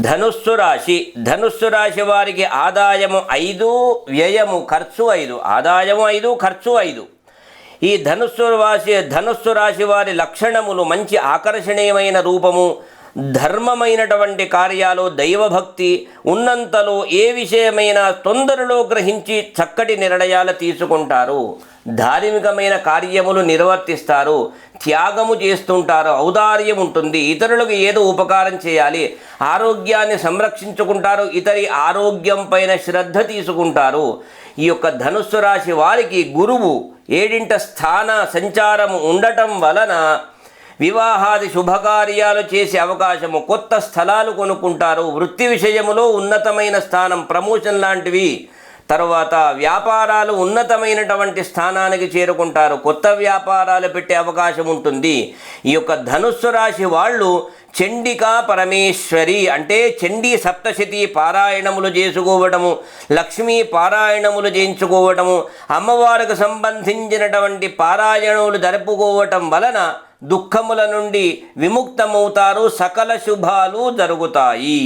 ధనుస్సు రాశి. ధనుస్సు రాశి వారికి ఆదాయము ఐదు వ్యయము ఖర్చు ఐదు. ఆదాయము ఐదు ఖర్చు ఐదు. ఈ ధనుస్సు రాశి ధనుస్సు రాశి వారి లక్షణములు మంచి ఆకర్షణీయమైన రూపము ధర్మమైనటువంటి కార్యాలు దైవభక్తి ఉన్నంతలో ఏ విషయమైనా తొందరలో గ్రహించి చక్కటి నిర్ణయాలు తీసుకుంటారు. ధార్మికమైన కార్యములు నిర్వర్తిస్తారు త్యాగము చేస్తుంటారు ఔదార్యం ఉంటుంది ఇతరులకు ఏదో ఉపకారం చేయాలి ఆరోగ్యాన్ని సంరక్షించుకుంటారు ఇతరి ఆరోగ్యం పైన శ్రద్ధ తీసుకుంటారు. ఈ యొక్క ధనుస్సు రాశి వారికి గురువు ఏడింట స్థాన సంచారము ఉండటం వలన వివాహాది శుభకార్యాలు చేసే అవకాశము కొత్త స్థలాలు కొనుక్కుంటారు వృత్తి విషయములో ఉన్నతమైన స్థానం ప్రమోషన్ లాంటివి తర్వాత వ్యాపారాలు ఉన్నతమైనటువంటి స్థానానికి చేరుకుంటారు. కొత్త వ్యాపారాలు పెట్టే అవకాశం ఉంటుంది. ఈ యొక్క ధనుస్సు రాశి వాళ్ళు చండికా పరమేశ్వరి అంటే చండీ సప్తశతి పారాయణములు చేసుకోవడము లక్ష్మీ పారాయణములు చేయించుకోవడము అమ్మవారికి సంబంధించినటువంటి పారాయణములు జరుపుకోవటం వలన దుఃఖముల నుండి విముక్తమవుతారు. సకల శుభాలు జరుగుతాయి.